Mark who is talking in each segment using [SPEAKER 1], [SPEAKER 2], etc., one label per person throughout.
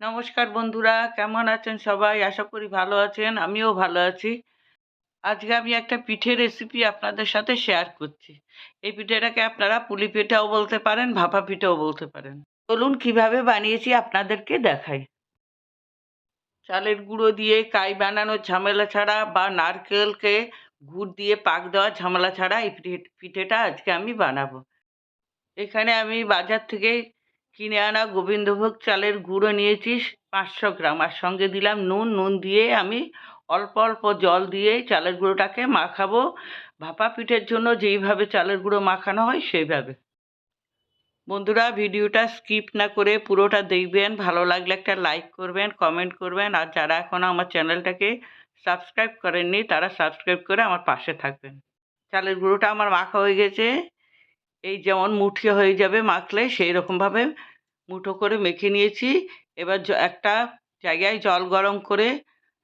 [SPEAKER 1] নমস্কার বন্ধুরা, কেমন আছেন সবাই? আশা করি ভালো আছেন, আমিও ভালো আছি। আজকে আমি একটা পিঠে রেসিপি আপনাদের সাথে শেয়ার করছি। এই পিঠেটাকে আপনারা পুলি পিঠাও বলতে পারেন, ভাপা পিঠাও বলতে পারেন। চলুন কীভাবে বানিয়েছি আপনাদেরকে দেখাই। চালের গুঁড়ো দিয়ে কাই বানানোর ঝামেলা ছাড়া বা নারকেলকে গুড় দিয়ে পাক দেওয়া ঝামেলা ছাড়া এই পিঠে- পিঠেটা আজকে আমি বানাবো। এখানে আমি বাজার থেকে কিনে আনা গোবিন্দভোগ চালের গুঁড়ো নিয়েছি পাঁচশো গ্রাম। আর সঙ্গে দিলাম নুন। নুন দিয়ে আমি অল্প অল্প জল দিয়ে চালের গুঁড়োটাকে মাখাবো। ভাপা পিঠের জন্য যেইভাবে চালের গুঁড়ো মাখানো হয় সেইভাবে। বন্ধুরা, ভিডিওটা স্কিপ না করে পুরোটা দেখবেন। ভালো লাগলে একটা লাইক করবেন, কমেন্ট করবেন। আর যারা এখনও আমার চ্যানেলটাকে সাবস্ক্রাইব করেননি, তারা সাবস্ক্রাইব করে আমার পাশে থাকবেন। চালের গুঁড়োটা আমার মাখা হয়ে গেছে। এই যেমন মুঠি হয়ে যাবে মাখলে সেই রকমভাবে মুঠো করে মেখে নিয়েছি। এবার একটা জায়গায় জল গরম করে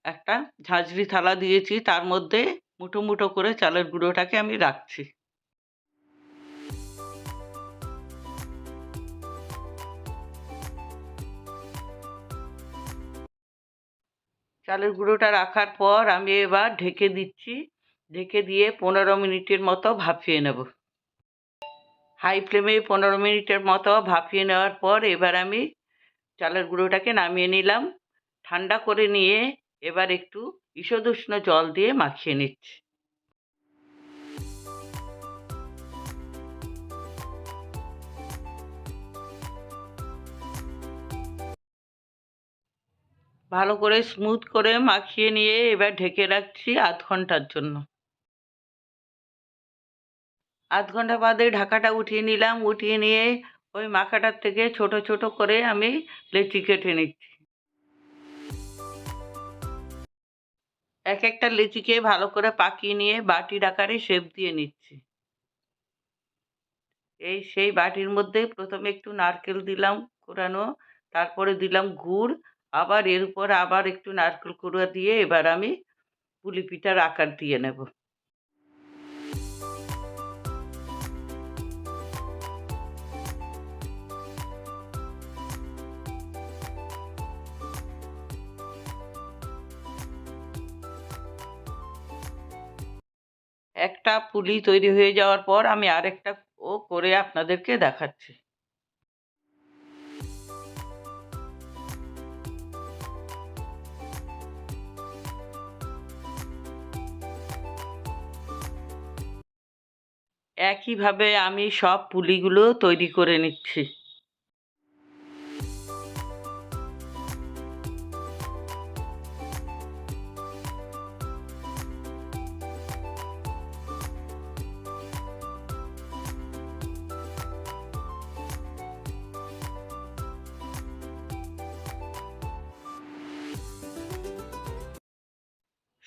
[SPEAKER 1] একটা ঝাঁঝরি থালা দিয়েছি। তার মধ্যে মুঠো মুঠো করে চালের গুঁড়োটাকে আমি রাখছি। চালের গুঁড়োটা রাখার পর আমি এবার ঢেকে দিচ্ছি। ঢেকে দিয়ে পনেরো মিনিটের মতো ভাপিয়ে নেব। হাই ফ্লেমে পনেরো মিনিটের মতো ভাপিয়ে নেওয়ার পর এবার আমি চালের গুঁড়োটাকে নামিয়ে নিলাম। ঠান্ডা করে নিয়ে এবার একটু ঈষদুষ্ণ জল দিয়ে মাখিয়ে নিচ্ছি। ভালো করে স্মুথ করে মাখিয়ে নিয়ে এবার ঢেকে রাখছি আধ ঘণ্টার জন্য। আধ ঘণ্টা বাদে ঢাকাটা উঠিয়ে নিলাম, উঠিয়ে নিয়ে ওই মাখাটার থেকে ছোট ছোট করে আমি লেচি কেটে নিচ্ছি। এক একটা লিচিকে ভালো করে পাকিয়ে নিয়ে বাটির আকারে শেপ দিয়ে নিচ্ছি। এই সেই বাটির মধ্যে প্রথমে একটু নারকেল দিলাম কোরানো তারপরে দিলাম গুড়, আবার এর উপর আবার একটু নারকেল কুড়া দিয়ে এবার আমি পুলি পিঠার আকার দিয়ে নেব। একটা পুলি তৈরি হয়ে যাওয়ার পর আমি আরেকটা ও করে আপনাদেরকে দেখাচ্ছি। একইভাবে আমি সব পুলিগুলো তৈরি করে নিচ্ছি।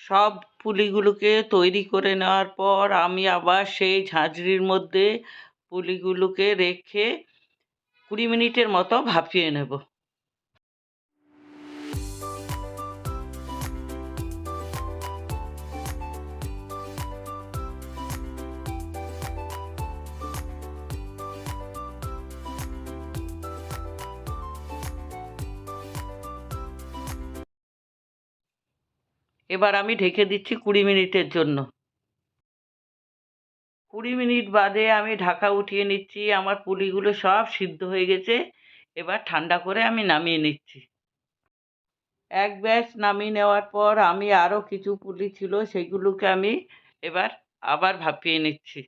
[SPEAKER 1] সব পুলিগুলোকে তৈরি করে নেওয়ার পর আমি আবার সেই ঝাঁঝরির মধ্যে পুলিগুলোকে রেখে কুড়ি মিনিটের মতো ভাপিয়ে নেব। এবার আমি ঢেকে দিচ্ছি কুড়ি মিনিটের জন্য। কুড়ি মিনিট বাদে আমি ঢাকা উঠিয়ে নিচ্ছি, আমার পুলিগুলো সব সিদ্ধ হয়ে গেছে, এবার ঠান্ডা করে আমি নামিয়ে নিচ্ছি। এক ব্যাচ নামিয়ে নেওয়ার পর আমি আরও কিছু পুলি ছিল, সেগুলোকে আমি এবার আবার ভাপিয়ে নিচ্ছি।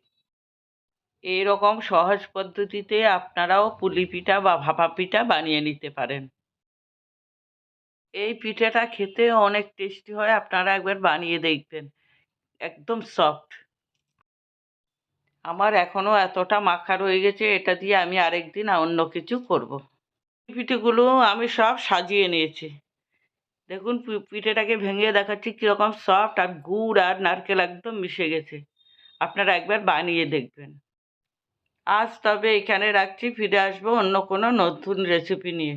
[SPEAKER 1] এই রকম সহজ পদ্ধতিতে আপনারাও পুলি পিঠা বা ভাপা পিঠা বানিয়ে নিতে পারেন। এই পিঠেটা খেতে অনেক টেস্টি হয়। আপনারা একবার বানিয়ে দেখবেন। একদম সফট। আমার এখনও এতটা মাখা রয়ে গেছে, এটা দিয়ে আমি আরেকদিন অন্য কিছু করব। পিঠেগুলো আমি সব সাজিয়ে নিয়েছি। দেখুন পিঠেটাকে ভেঙে দেখাচ্ছি কীরকম সফট আর গুড় আর নারকেল একদম মিশে গেছে। আপনারা একবার বানিয়ে দেখবেন। আজ তবে এখানে রাখছি, ফিরে আসব অন্য কোনো নতুন রেসিপি নিয়ে।